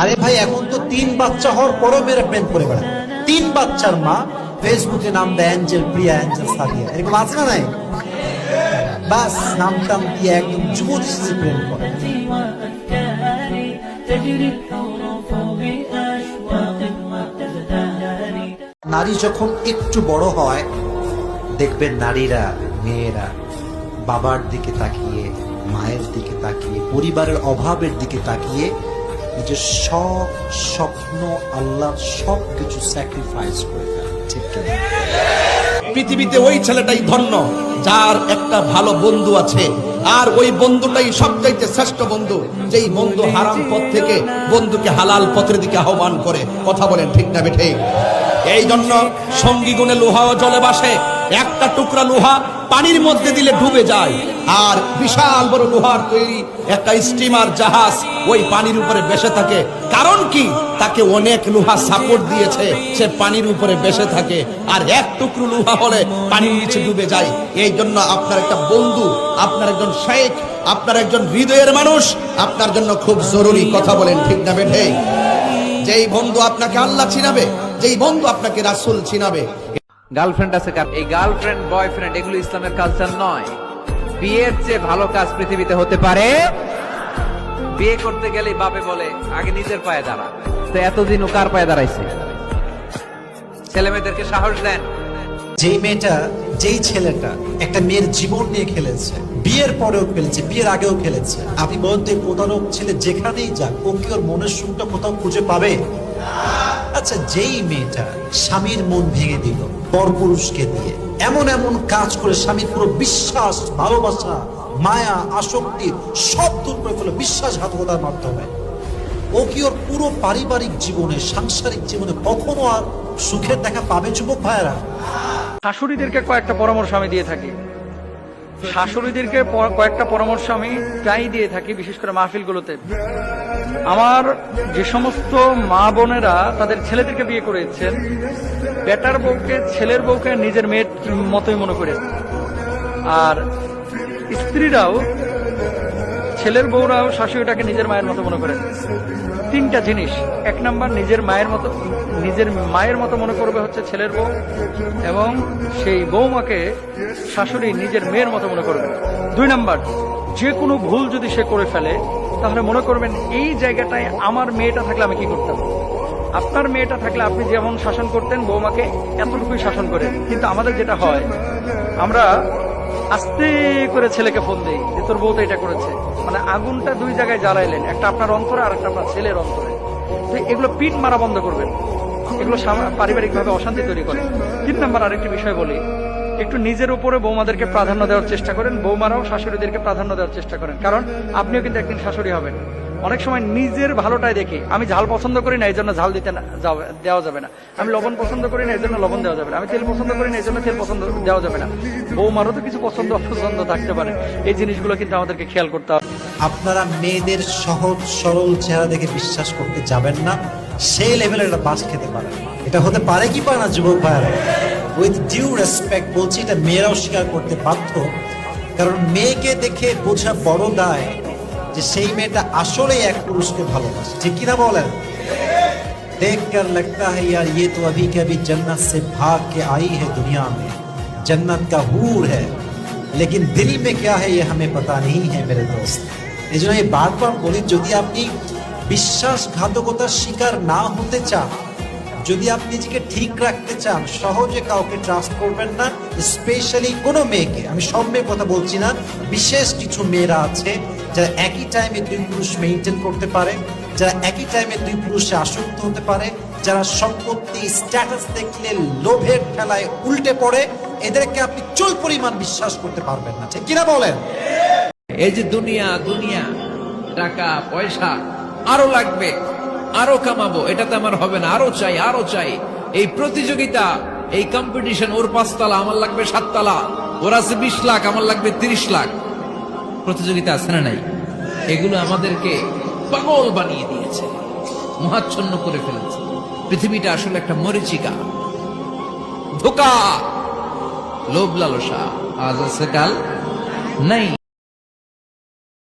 আরে ভাই, এখন তো তিন বাচ্চা হওয়ার পরও মেয়েরা প্রেম করে বেড়ায়। তিন বাচ্চার মা ফেসবুকে নাম দেয় অ্যাঞ্জেল, প্রিয়া অ্যাঞ্জেল, সাদিয়া। এরকম আছে না নাই? বাস, নাম টাম দিয়ে একদম যুবতী প্রেম করে। নারী যখন একটু বড় হয়, দেখবেন নারীরা, মেয়েরা বাবার দিকে তাকিয়ে, মায়ের দিকে তাকিয়ে, পরিবারের অভাবের দিকে তাকিয়ে নিজের সব স্বপ্ন আল্লাহ সব কিছু স্যাক্রিফাইস করে ঠিক পৃথিবীতে ওই ছেলেটাই ধন্য, যার একটা ভালো বন্ধু আছে। আর ওই বন্ধুটাই সবচাইতে শ্রেষ্ঠ বন্ধু, যেই বন্ধু হারাম পথ থেকে বন্ধুকে হালাল পথের দিকে আহ্বান করে। কথা বলেন ঠিক না বেঠে? এই জন্য সঙ্গী গুণে লোহাও জলে বাসে একটা টুকরা লোহা পানির মধ্যে দিলে ডুবে যায়। আর বিশাল বড় লোহার তৈরি একটা স্টিমার জাহাজ ওই পানির উপরে বেসে থাকে। কারণ কি? তাকে অনেক লোহা সাপোর্ট দিয়েছে। সে পানির উপরে বেসে থাকে। আর এক টুকরো লোহা হলে পানির নিচে ডুবে যায়। এই জন্য আপনার একটা বন্ধু, আপনার একজন শেখ, আপনার একজন হৃদয়ের মানুষ, আপনার জন্য খুব জরুরি কথা বলেন ঠিক না বেঠে? যেই বন্ধু আপনাকে আল্লাহ চিনাবে, যেই বন্ধু আপনাকে রাসূল চিনাবে গার্লফ্রেন্ড আছে কার? এই গার্লফ্রেন্ড বয়ফ্রেন্ড এগুলো ইসলামের কালচার নয়। বিয়ের চেয়ে ভালো কাজ পৃথিবীতে হতে পারে। বিয়ে করতে গেলে বাপে বলে, আগে নিজের পায়ে দাঁড়া। তো এতদিন ও কার পায়ে দাঁড়াইছে? ছেলে মেয়েদেরকে সাহস দেন। যেই মেয়েটা, যেই ছেলেটা একটা মেয়ের জীবন নিয়ে খেলেছে, বিয়ের পরেও খেলেছে, বিয়ের আগেও খেলেছে, আপনি বলুন এই প্রতারক ছেলে যেখানেই যাক, ও কি ওর মনের সুখটা কোথাও খুঁজে পাবে? আচ্ছা যেই মেয়েটা স্বামীর মন ভেঙে দিল পরপুরুষকে দিয়ে এমন এমন কাজ করে স্বামীর পুরো বিশ্বাস, ভালোবাসা, মায়া, আসক্তি, সব দূর করে ফেলে বিশ্বাসঘাতকতার মাধ্যমে। ও কি ওর পুরো পারিবারিক জীবনে, সাংসারিক জীবনে কখনো আর সুখের দেখা পাবে, যুবক ভাইয়েরা? শাশুড়িদেরকে কয়েকটা পরামর্শ আমি দিয়ে থাকি। শাশুড়িদেরকে কয়েকটা পরামর্শ আমি প্রায় দিয়ে থাকি, বিশেষ করে মাহফিলগুলোতে। আমার যে সমস্ত মা বোনেরা তাদের ছেলেদেরকে বিয়ে করেছেন, বেটার বউকে, ছেলের বউকে নিজের মেয়ের মতোই মনে করে। আর স্ত্রীরাও ছেলের বউরাও শাশুড়িটাকে নিজের মায়ের মতো মনে করেন তিনটা জিনিস। এক নাম্বার, নিজের মায়ের মতো নিজের মায়ের মতো মনে করবে হচ্ছে ছেলের বউ, এবং সেই বৌমাকে শাশুড়ি নিজের মেয়ের মতো মনে করবে। দুই নাম্বার, যে কোনো ভুল যদি সে করে ফেলে, তাহলে মনে করবেন, এই জায়গাটায় আমার মেয়েটা থাকলে আমি কি করতাম? আপনার মেয়েটা থাকলে আপনি যেমন শাসন করতেন বৌমাকে এতটুকুই শাসন করেন। কিন্তু আমাদের যেটা হয়, আমরা আস্তে করে ছেলেকে ফোন দেই যে, তোর বউ তো এটা করেছে। মানে আগুনটা দুই জায়গায় জ্বালাইলেন, একটা আপনার অন্তরে আর একটা আপনার ছেলের অন্তরে। তো এগুলো পিট মারা বন্ধ করবেন, এগুলো পারিবারিক ভাবে অশান্তি তৈরি করে। তিন নাম্বার আরেকটি বিষয় বলি, একটু নিজের উপরে বৌমাদেরকে প্রাধান্য দেওয়ার চেষ্টা করেন, বৌমারাও শাশুড়িদেরকে প্রাধান্য দেওয়ার চেষ্টা করেন। কারণ আপনিও কিন্তু একদিন শাশুড়ি হবেন। অনেক সময় নিজের ভালোটাই দেখি। আমি ঝাল পছন্দ করি না এই জন্য ঝাল দিতে না দেওয়া যাবে না। আমি লবণ পছন্দ করি না এই জন্য লবণ দেওয়া যাবে না। আমি তেল পছন্দ করি না এই জন্য তেল পছন্দ দেওয়া যাবে না। বৌমারও তো কিছু পছন্দ অপছন্দ থাকতে পারে। এই জিনিসগুলো কিন্তু আমাদেরকে খেয়াল করতে হবে। আপনারা মেয়েদের সহজ, সরল চেহারা দেখে বিশ্বাস করতে যাবেন না। সেই লেভেলের একটা বাস খেতে পারে এটা হতে পারে কি পারে না, যুবক ভাইয়েরা? উইথ ডিউ রেসপেক্ট বলছি, এটা মেয়েরাও স্বীকার করতে বাধ্য। কারণ মেয়েকে দেখে বোঝা বড় দায় যে সেই মেয়েটা আসলেই এক পুরুষকে ভালোবাসে ঠিক কিনা বলেন देख कर लगता है यार ये तो अभी के अभी जन्नत से भाग के आई है दुनिया में जन्नत का हूर है लेकिन दिल में क्या है ये हमें पता नहीं है मेरे दोस्त এই জন্য এই বারবার বলি যদি আপনি বিশ্বাসঘাতকতার শিকার না হতে চান যদি আপনি নিজেকে ঠিক রাখতে চান সহজে কাউকে ট্রাস্ট করবেন না স্পেশালি কোনো মেয়েকে আমি সব মেয়ের কথা বলছি না বিশেষ কিছু মেয়েরা আছে যারা একই টাইমে দুই পুরুষ মেনটেন করতে পারে, যারা একই টাইমে দুই পুরুষে আসক্ত হতে পারে, যারা সম্পত্তি স্ট্যাটাস দেখলে লোভের ঠেলায় উল্টে পড়ে, এদেরকে আপনি চুল পরিমাণ বিশ্বাস করতে পারবেন না। ঠিক কিনা বলেন? এই যে দুনিয়া দুনিয়া, টাকা, পয়সা, আরও লাগবে, আরও কামাবো, এটাতে আমার হবে না। আরও চাই আরও চাই। এই প্রতিযোগিতা, এই কম্পিটিশন ওর পাঁচতলা, আমার লাগবে সাততলা। ওর আছে বিশ লাখ, আমার লাগবে তিরিশ লাখ। প্রতিযোগিতা আছে না নাই? এগুলো আমাদেরকে পাগল বানিয়ে দিয়েছে, মহাচ্ছন্ন করে ফেলেছে। পৃথিবীটা আসলে একটা মরিচিকা। ধোকা! লোভ লালসা, আজ আছে কাল নাই।